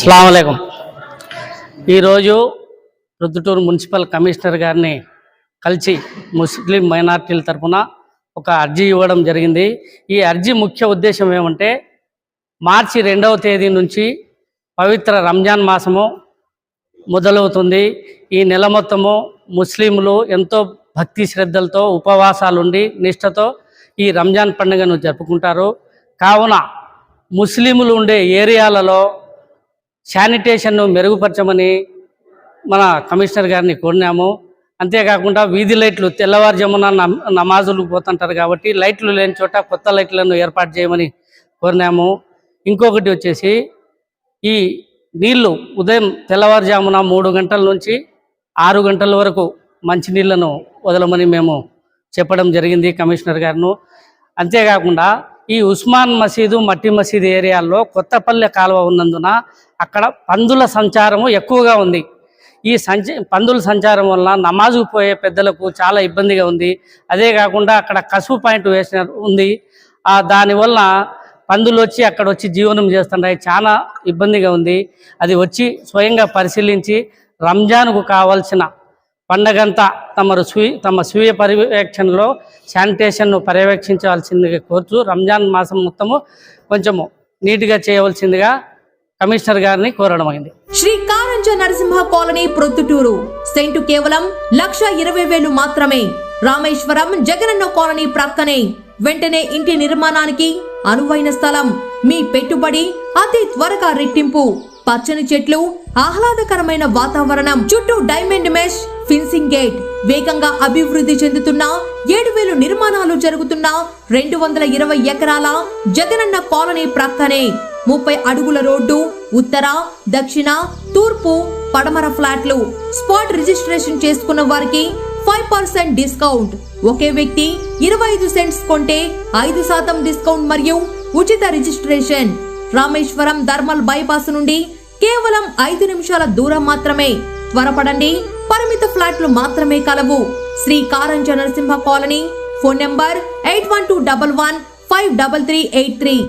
అస్సలం ఈరోజు రుద్దుటూరు municipal commissioner గారిని కలిసి ముస్లిం మైనార్టీల తరపున ఒక అర్జీ ఇవ్వడం జరిగింది. ఈ అర్జీ ముఖ్య ఉద్దేశం ఏమంటే మార్చి రెండవ తేదీ నుంచి పవిత్ర రంజాన్ మాసము మొదలవుతుంది. ఈ నెల మొత్తము ముస్లింలు ఎంతో భక్తి శ్రద్ధలతో ఉపవాసాలుండి నిష్ఠతో ఈ రంజాన్ పండుగను జరుపుకుంటారు. కావున ముస్లింలు ఉండే ఏరియాలలో శానిటేషన్ను మెరుగుపరచమని మన కమిషనర్ గారిని కోరినాము. అంతేకాకుండా వీధి లైట్లు తెల్లవారుజామున నమ్- నమాజులు పోతుంటారు కాబట్టి లైట్లు లేని చోట కొత్త లైట్లను ఏర్పాటు చేయమని కోరినాము. ఇంకొకటి వచ్చేసి ఈ నీళ్ళు ఉదయం తెల్లవారుజామున మూడు గంటల నుంచి ఆరు గంటల వరకు మంచినీళ్ళను వదలమని మేము చెప్పడం జరిగింది కమిషనర్ గారిను. అంతేకాకుండా ఈ ఉస్మాన్ మసీదు మట్టి మసీదు ఏరియాల్లో కొత్తపల్లె కాలువ ఉన్నందున అక్కడ పందుల సంచారము ఎక్కువగా ఉంది. ఈ సంచ పందుల సంచారం వల్ల నమాజుకు పోయే పెద్దలకు చాలా ఇబ్బందిగా ఉంది. అదే కాకుండా అక్కడ కసుపు పాయింట్ వేసిన ఉంది. దానివల్ల పందులు వచ్చి అక్కడ వచ్చి జీవనం చేస్తుంటాయి. చాలా ఇబ్బందిగా ఉంది. అది వచ్చి స్వయంగా పరిశీలించి రంజాన్కు కావాల్సిన పండగంతా తమరు స్వీ తమ స్వీయ పర్యవేక్షణలో శానిటేషన్ను పర్యవేక్షించవలసిందిగా కోరుతూ రంజాన్ మాసం మొత్తము కొంచెము నీట్గా చేయవలసిందిగా కమిషనర్ గారిని కోరడం అయింది శ్రీ కారంజ నరసింహ కాలనీ ప్రొద్దుటూరు. సెంటు కేవలం లక్ష ఇరవై వేలు మాత్రమే. రామేశ్వరం జగనన్న కాలనీ ప్రక్కనే. వెంటనే ఇంటి నిర్మాణానికి అనువైన స్థలం. మీ పెట్టుబడి అతి త్వరగా రెట్టింపు. పచ్చని చెట్లు ఆహ్లాదకరమైన వాతావరణం. చుట్టూ డైమండ్ మెష్ ఫిన్సింగ్ గేట్. వేగంగా అభివృద్ధి చెందుతున్న ఏడు వేలు నిర్మాణాలు జరుగుతున్న రెండు వందల ఇరవై ఎకరాల జగనన్న కాలనీ ప్రక్కనే. ముప్పై అడుగుల రోడ్డు ఉత్తర దక్షిణ తూర్పు పడమర ఫ్లాట్లు. స్పాట్ రిజిస్ట్రేషన్ చేసుకున్న వారికి ఫైవ్ పర్సెంట్ డిస్కౌంట్. ఒకే వ్యక్తి ఇరవై ఐదు సెంట్స్ కొంటే ఐదు శాతం డిస్కౌంట్ మరియు ఉచిత రిజిస్ట్రేషన్. రామేశ్వరం ధర్మల్ బైపాస్ నుండి కేవలం ఐదు నిమిషాల దూరం మాత్రమే. త్వరపడండి. పరిమిత ఫ్లాట్లు మాత్రమే కలవు. Sri Karanja Narasimha colony phone number eight one two double one five double three eight three.